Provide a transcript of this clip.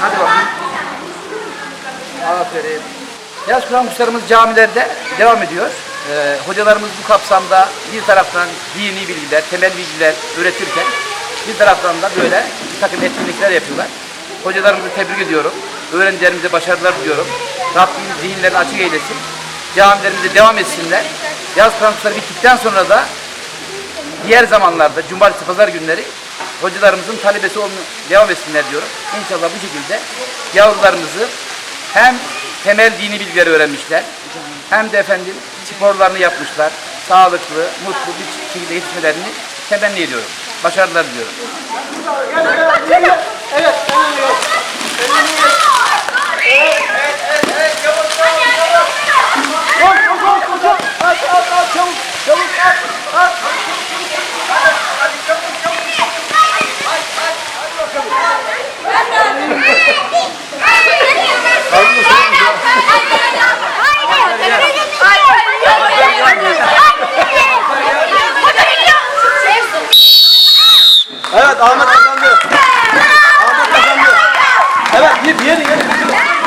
Hadi bakalım. Aferin. Yaz Kur'an kurslarımız camilerde devam ediyor. Ee, hocalarımız bu kapsamda bir taraftan dini bilgiler, temel bilgiler öğretirken bir taraftan da böyle bir takım etkinlikler yapıyorlar. Hocalarımızı tebrik ediyorum. Öğrencilerimize başarılar diliyorum. Rabbim zihinlerini açık eylesin. Camilerimize devam etsinler. Yaz kursları bittikten sonra da diğer zamanlarda cumartesi pazar günleri hocalarımızın talebesi olmaya devam etsinler diyorum. İnşallah bu şekilde yavrularımızı hem temel dini bilgileri öğrenmişler hem de efendim sporlarını yapmışlar. Sağlıklı, mutlu bir şekilde yetişmelerini temenni ediyorum. Başarılar diliyorum. Evet Ahmet kazandı. Ahmet kazandı. Evet yeri yeri. yeri.